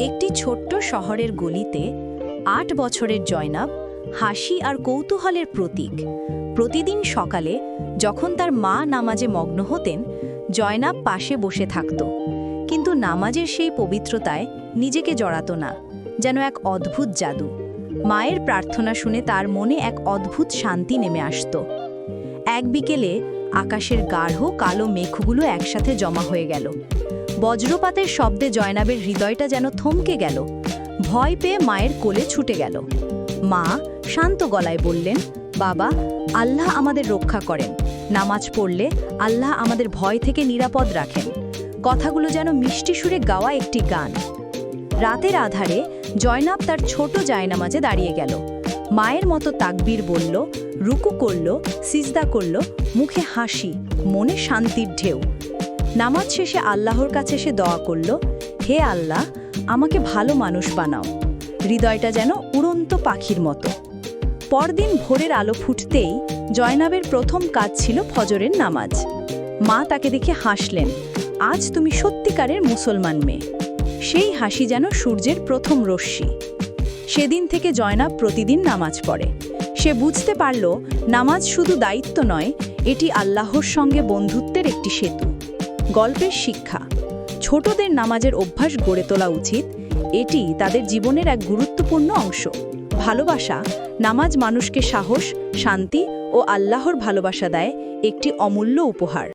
একটি ছোট্ট শহরের গলিতে আট বছরের জয়নাব, হাসি আর কৌতূহলের প্রতীক। প্রতিদিন সকালে যখন তার মা নামাজে মগ্ন হতেন, জয়নাব পাশে বসে থাকত। কিন্তু নামাজের সেই পবিত্রতায় নিজেকে জড়াত না, যেন এক অদ্ভুত জাদু। মায়ের প্রার্থনা শুনে তার মনে এক অদ্ভুত শান্তি নেমে আসত। এক বিকেলে আকাশের গাঢ় কালো মেঘগুলো একসাথে জমা হয়ে গেল। বজ্রপাতের শব্দে জয়নাবের হৃদয়টা যেন থমকে গেল। ভয় পেয়ে মায়ের কোলে ছুটে গেল। মা শান্ত গলায় বললেন, বাবা, আল্লাহ আমাদের রক্ষা করেন। নামাজ পড়লে আল্লাহ আমাদের ভয় থেকে নিরাপদ রাখেন। কথাগুলো যেন মিষ্টি সুরে গাওয়া একটি গান। রাতের আধারে জয়নাব তার ছোট জায়নামাজে দাঁড়িয়ে গেল। মায়ের মতো তাকবীর বলল, রুকু করল, সিজদা করল, মুখে হাসি, মনে শান্তির ঢেউ। নামাজ শেষে আল্লাহর কাছে সে দোয়া করল, হে আল্লাহ, আমাকে ভালো মানুষ বানাও। হৃদয়টা যেন উড়ন্ত পাখির মতো। পরদিন ভোরের আলো ফুটতেই জয়নাবের প্রথম কাজ ছিল ফজরের নামাজ। মা তাকে দেখে হাসলেন, আজ তুমি সত্যিকারের মুসলমান মেয়ে। সেই হাসি যেন সূর্যের প্রথম রশ্মি। সেদিন থেকে জয়নাব প্রতিদিন নামাজ পড়ে। সে বুঝতে পারল, নামাজ শুধু দায়িত্ব নয়, এটি আল্লাহর সঙ্গে বন্ধুত্বের একটি সেতু। গল্পের শিক্ষা। ছোটদের নামাজের অভ্যাস গড়ে তোলা উচিত, এটি তাদের জীবনের এক গুরুত্বপূর্ণ অংশ। ভালোবাসা নামাজ মানুষকে সাহস, শান্তি ও আল্লাহর ভালোবাসা দেয় একটি অমূল্য উপহার।